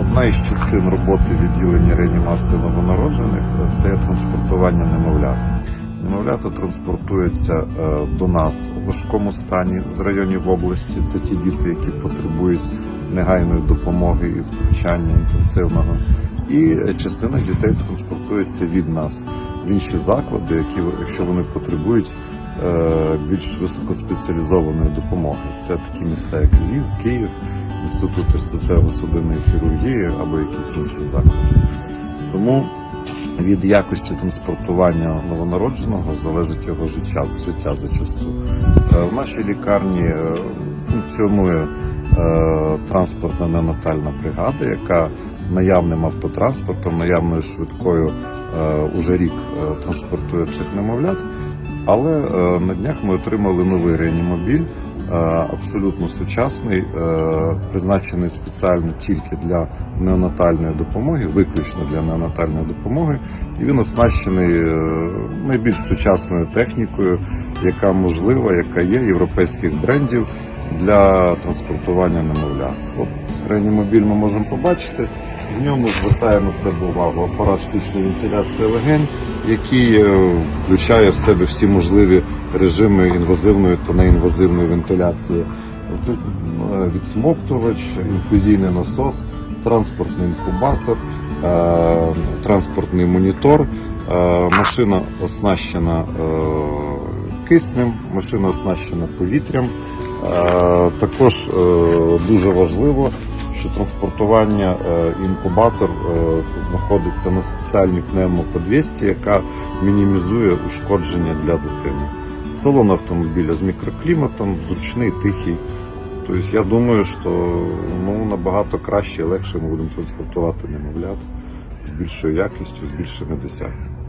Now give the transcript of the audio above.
Одна із частин роботи відділення реанімації новонароджених це транспортування немовлят. Немовлята транспортуються е, до нас у важкому стані з районів області. Це ті діти, які потребують негайної допомоги і втручання інтенсивного. І частина дітей транспортується від нас в інші заклади, які, якщо вони потребують е, більш високоспеціалізованої допомоги. Це такі міста, як Львів, Київ, інститут серцево-судинної хірургії або якісь інші заклади. Тому від якості транспортування новонародженого залежить його життя, життя зачасту. Е, В нашій лікарні е, функціонує е, транспортна неонатальна бригада, яка наявним автотранспортом, наявною швидкою уже рік транспортує цих немовлят. Але на днях ми отримали новий реанімобіль, абсолютно сучасний, е, призначений спеціально тільки для неонатальної допомоги, виключно для неонатальної допомоги. І він оснащений е, найбільш сучасною технікою, яка можлива, яка є європейських брендів для транспортування немовля. От реанімобіль ми можемо побачити. В ньому звертає на себе увагу апарат штучної вентиляції легень, який е, включає в себе всі можливі режими інвазивної та неінвазивної вентиляції. Тут е, відсмоктувач, інфузійний насос, транспортний інкубатор, е, транспортний монітор. Машина оснащена киснем, машина оснащена повітрям. Також дуже важливо, що транспортування е, інкубатор е, знаходиться на спеціальній пневмоподвісці, яка мінімізує ушкодження для дитини. Салон автомобіля з мікрокліматом, зручний, тихий. Тобто я думаю, що ну, набагато краще і легше ми будемо транспортувати немовлят з більшою якістю, з більшими досягненнями.